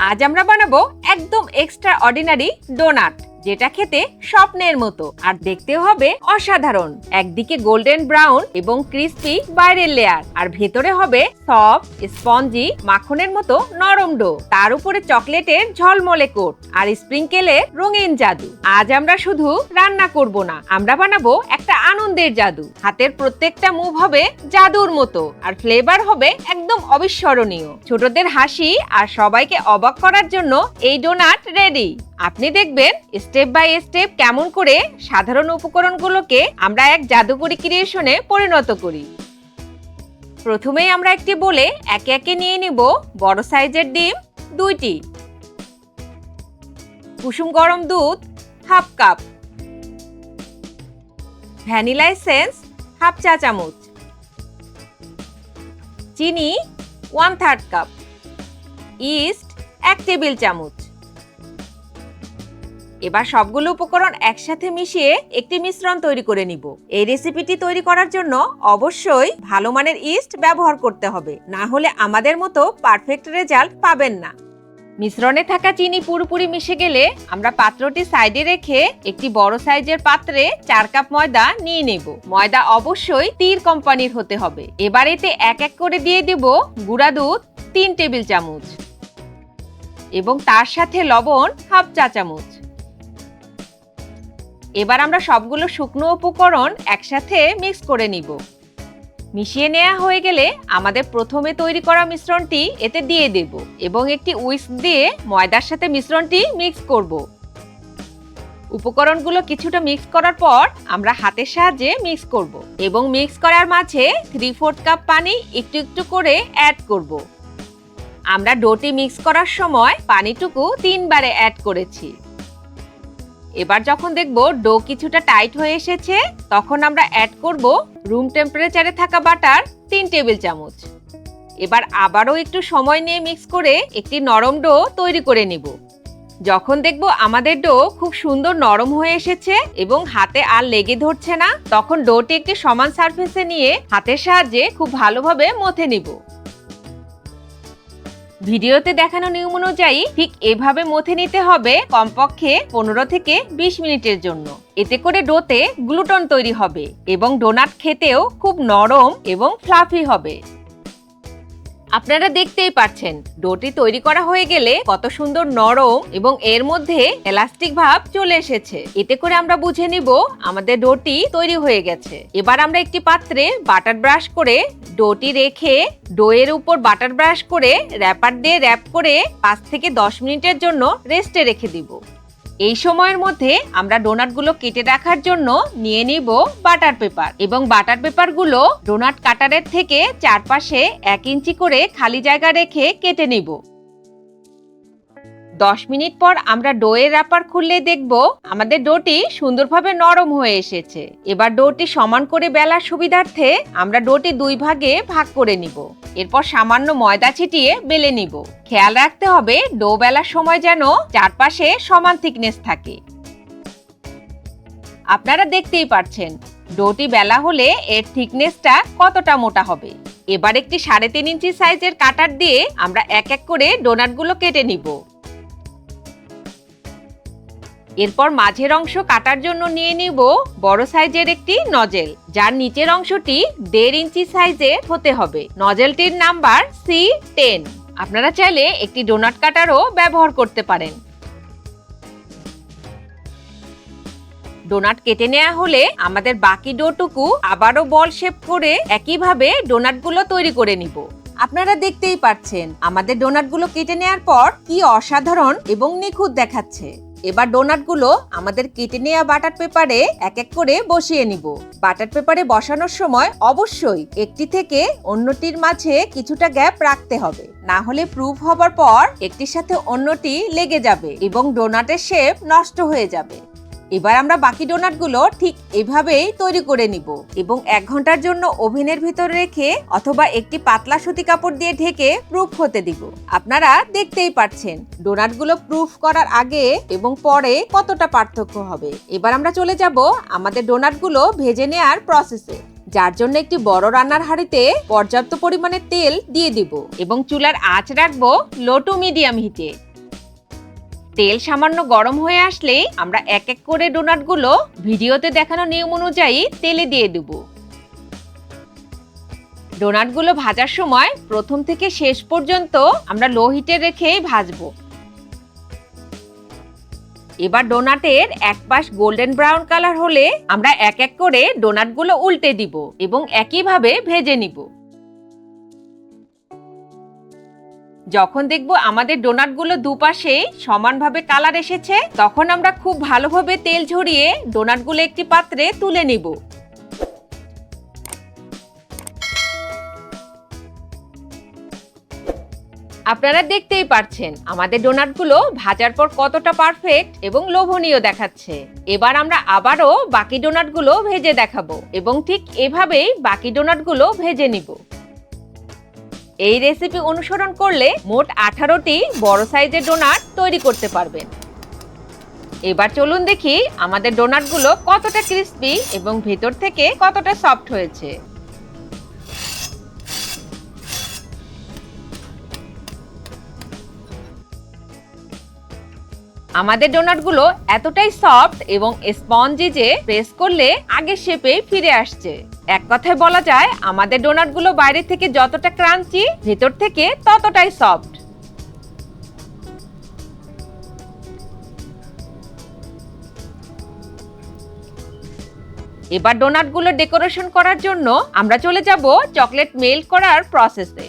আজ আমরা বানাবো একদম এক্সট্রা অর্ডিনারি ডোনাট যেটা খেতে স্বপ্নের মতো, আর দেখতে হবে অসাধারণ। একদিকে গোল্ডেন ব্রাউন এবং ক্রিস্পি বাইরের লেয়ার আর ভেতরে হবে সফট, স্পঞ্জি, মাখনের মতো নরম ডো। তার উপরে চকলেটের ঝলমলে কোট, আর স্প্রিঙ্কেলের রঙিন জাদু। আজ আমরা শুধু রান্না করব না, আমরা বানাবো একটা আনন্দের জাদু। হাতের প্রত্যেকটা মুভ হবে জাদুর মতো, আর ফ্লেভার হবে একদম অবিস্মরণীয়। ছোটদের হাসি আর সবাইকে অবাক করার জন্য এই ডোনাট রেডি আপনি দেখবেন স্টেপ বাই স্টেপ কেমন করে সাধারণ উপকরণগুলোকে আমরা এক জাদুকরি ক্রিয়েশনে পরিণত করি। প্রথমেই আমরা একটি বলে একে একে নিয়ে নিব বড় সাইজের ডিম দুইটি। কুসুম গরম দুধ half cup. Vanilla essence half চা চামচ। চিনি ওয়ান থার্ড কাপ। ইস্ট এক টেবিল চামচ। এবার সবগুলো উপকরণ একসাথে মিশিয়ে একটি মিশ্রণ তৈরি করে নিব। এই রেসিপিটি তৈরি করার জন্য অবশ্যই ভালো মানের ইস্ট ব্যবহার করতে হবে, না হলে আমাদের মতো পারফেক্ট রেজাল্ট পাবেন না। মিশ্রণে থাকা চিনি পুরোপুরি মিশে গেলে আমরা পাত্রটি সাইডে রেখে একটি বড় সাইজের পাত্রে চার কাপ ময়দা নিয়ে নেব। ময়দা অবশ্যই তীর কোম্পানির হতে হবে। এবার এতে এক এক করে দিয়ে দেব গুঁড়া দুধ তিন টেবিল চামচ এবং তার সাথে লবণ হাফ চা চামচ। এবার আমরা সবগুলো শুকনো উপকরণ একসাথে মিক্স করে নিব। মিশিয়ে নেওয়া হয়ে গেলে আমাদের প্রথমে তৈরি করা মিশ্রণটি এতে দিয়ে দেব এবং একটি উইস্ক দিয়ে ময়দার সাথে মিশ্রণটি মিক্স করব। উপকরণগুলো কিছুটা মিক্স করার পর আমরা হাতের সাহায্যে মিক্স করব এবং মিক্স করার মাঝে থ্রি ফোর্থ কাপ পানি একটু একটু করে অ্যাড করব। আমরা ডোটি মিক্স করার সময় পানিটুকু তিনবারে অ্যাড করেছি। এবার যখন দেখব ডো কিছুটা টাইট হয়ে এসেছে, তখন আমরা অ্যাড করব রুম টেম্পারেচারে থাকা বাটার তিন টেবিল চামচ। এবার আবারও একটু সময় নিয়ে মিক্স করে একটি নরম ডো তৈরি করে নিব। যখন দেখব আমাদের ডো খুব সুন্দর নরম হয়ে এসেছে এবং হাতে আর লেগে ধরছে না, তখন ডোটি একটি সমান সারফেসে নিয়ে হাতের সাহায্যে খুব ভালোভাবে মথে নিব। ভিডিওতে দেখানো নিয়ম অনুযায়ী ঠিক এভাবে মথে নিতে হবে কমপক্ষে পনেরো থেকে বিশ মিনিটের জন্য। এতে করে ডোতে গ্লুটন তৈরি হবে এবং ডোনাট খেতেও খুব নরম এবং ফ্লাফি হবে। আপনারা দেখতেই পাচ্ছেন, ডোটি তৈরি করা হয়ে গেলে কত সুন্দর নরম এবং এর মধ্যে এলাস্টিক ভাব চলে এসেছে। এতে করে আমরা বুঝে নিব আমাদের ডোটি তৈরি হয়ে গেছে। এবার আমরা একটি পাত্রে বাটার ব্রাশ করে ডোটি রেখে ডোয়ের উপর বাটার ব্রাশ করে র্যাপার দিয়ে র্যাপ করে পাঁচ থেকে দশ মিনিটের জন্য রেস্টে রেখে দিব। এই সময়ের মধ্যে আমরা ডোনাটগুলো কেটে রাখার জন্য নিয়ে নিব বাটার পেপার এবং বাটার পেপারগুলো ডোনাট কাটারের থেকে চারপাশে এক ইঞ্চি করে খালি জায়গা রেখে কেটে নিব। দশ মিনিট পর আমরা ডোয়ের র্যাপার খুললে দেখব আমাদের ডোটি সুন্দরভাবে নরম হয়ে এসেছে। এবার ডোটি সমান করে বেলার সুবিধার্থে আমরা ডোটি দুই ভাগে ভাগ করে নিব। এরপর সামান্য ময়দা ছিটিয়ে বেলে নিব। খেয়াল রাখতে হবে, ডো বেলার সময় যেন চারপাশে সমান থিকনেস থাকে। আপনারা দেখতেই পারছেন, ডোটি বেলা হলে এর থিকনেসটা কতটা মোটা হবে। এবার একটি সাড়ে তিন ইঞ্চি সাইজের কাটার দিয়ে আমরা এক এক করে ডোনাটগুলো কেটে নিব। এরপর মাঝের অংশ কাটার জন্য নিয়ে নিব বড় সাইজের একটি নজেল, যার নিচের অংশটি দেড় ইঞ্চি সাইজের হতে হবে। নজেলটির নাম্বার সি টেন। আপনারা চাইলে একটি ডোনাট কাটারও ব্যবহার করতে পারেন। ডোনাট কেটে নেওয়া হলে আমাদের বাকি ডোটুকু আবারও বল শেপ করে একইভাবে ডোনাটগুলো তৈরি করে নিব। আপনারা দেখতেই পাচ্ছেন আমাদের ডোনাটগুলো কেটে নেওয়ার পর কি অসাধারণ এবং নিখুঁত দেখাচ্ছে। এবার ডোনাটগুলো আমাদের কেটে নেওয়া বাটার পেপারে এক এক করে বসিয়ে নিব। বাটার পেপারে বসানোর সময় অবশ্যই একটি থেকে অন্যটির মাঝে কিছুটা গ্যাপ রাখতে হবে। না হলে প্রুফ হবার পর একটির সাথে অন্যটি লেগে যাবে এবং ডোনাটের শেপ নষ্ট হয়ে যাবে। এবার আমরা বাকি ডোনাটগুলো ঠিক এভাবেই তৈরি করে নিব এবং এক ঘণ্টার জন্য ওভেনের ভিতর রেখে অথবা একটি পাতলা সুতি কাপড় দিয়ে ঢেকে প্রুফ হতে দিব। আপনারা দেখতেই পাচ্ছেন ডোনাটগুলো প্রুফ করার আগে এবং পরে কতটা পার্থক্য হবে। এবার আমরা চলে যাব আমাদের ডোনাটগুলো ভেজে নেওয়ার প্রসেসে যার জন্য একটি বড় রান্নার হাঁড়িতে পর্যাপ্ত পরিমাণে তেল দিয়ে দিব এবং চুলার আঁচ রাখব লো টু মিডিয়াম হিটে তেল সামান্য গরম হয়ে আসলেই আমরা এক এক করে ডোনাটগুলো ভিডিওতে দেখানো নিয়ম অনুযায়ী তেলে দিয়ে দেব। ডোনাটগুলো ভাজার সময় প্রথম থেকে শেষ পর্যন্ত আমরা লো হিটে রেখেই ভাজবো। এবার ডোনাটের এক পাশ গোল্ডেন ব্রাউন কালার হলে আমরা এক এক করে ডোনাটগুলো উল্টে দিব এবং একইভাবে ভেজে নিব। যখন দেখব আমাদের ডোনাটগুলো দুপাশে সমানভাবে কালার এসেছে, তখন আমরা খুব ভালোভাবে তেল ঝরিয়ে ডোনাটগুলো একটি পাত্রে তুলে নিব। আপনারা দেখতেই পারছেন, আমাদের ডোনাটগুলো ভাজার পর কতটা পারফেক্ট এবং লোভনীয় দেখাচ্ছে। এবার আমরা আবারও বাকি ডোনাটগুলো ভেজে দেখাবো এবং ঠিক এভাবেই বাকি ডোনাটগুলো ভেজে নিব। এই রেসিপি অনুসরণ করলে মোট আঠারোটি বড় সাইজের ডোনাট তৈরি করতে পারবেন। এবার চলুন দেখি আমাদের ডোনাটগুলো কতটা ক্রিস্পি এবং ভেতর থেকে কতটা সফট হয়েছে। আমাদের ডোনাটগুলো এতটাই সফট এবং স্পঞ্জি যে প্রেস করলে আগের শেপে ফিরে আসছে। এক কথায় বলা যায়, আমাদের ডোনাটগুলো বাইরে থেকে যতটা ক্রাঞ্চি, ভেতর থেকে ততটাই সফট। এবার ডোনাটগুলো ডেকোরেশন করার জন্য আমরা চলে যাব চকলেট মেল্ট করার প্রসেসে।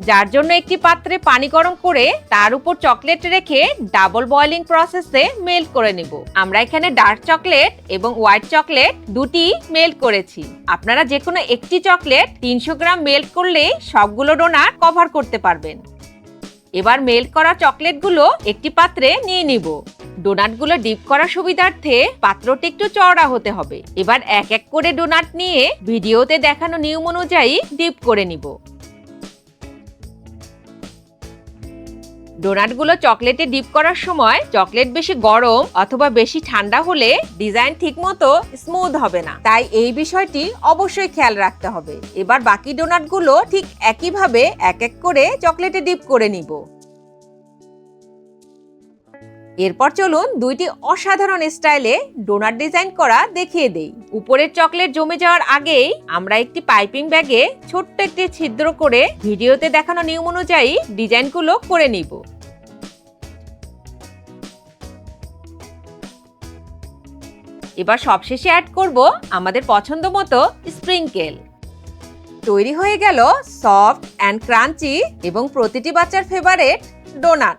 যার জন্য একটি পাত্রে পানি গরম করে তার উপর চকলেট রেখে ডাবল বয়লিং প্রসেসে মেল্ট করে নেব। আমরা এখানে ডার্ক চকলেট এবং হোয়াইট চকলেট দুটি মেল্ট করেছি। আপনারা যে কোনো একটি চকলেট তিনশো গ্রাম মেল্ট করলেই সবগুলো ডোনাট কভার করতে পারবেন। এবার মেল্ট করা চকলেটগুলো একটি পাত্রে নিয়ে নিব। ডোনাটগুলো ডিপ করার সুবিধার্থে পাত্রটি একটু চওড়া হতে হবে। এবার এক এক করে ডোনাট নিয়ে ভিডিওতে দেখানো নিয়ম অনুযায়ী ডিপ করে নিব। ডোনাটগুলো চকলেটে ডিপ করার সময় চকলেট বেশি গরম অথবা বেশি ঠান্ডা হলে ডিজাইন ঠিকমতো স্মুথ হবে না। তাই এই বিষয়টি অবশ্যই খেয়াল রাখতে হবে। এবার বাকি ডোনাটগুলো ঠিক একইভাবে এক এক করে চকলেটে ডিপ করে নিব। এরপর চলুন দুইটি অসাধারণ স্টাইলে ডোনাট ডিজাইন করা দেখিয়ে দেই। উপরের চকলেট জমে যাওয়ার আগেই আমরা একটি পাইপিং ব্যাগে ছোট্ট একটি ছিদ্র করে ভিডিওতে দেখানো নিয়ম অনুযায়ী ডিজাইনগুলো করে নিব। এবার সবশেষে অ্যাড করব আমাদের পছন্দ মতো স্প্রিংকেল তৈরি হয়ে গেল সফট অ্যান্ড ক্রাঞ্চি এবং প্রতিটি বাচ্চার ফেভারেট ডোনাট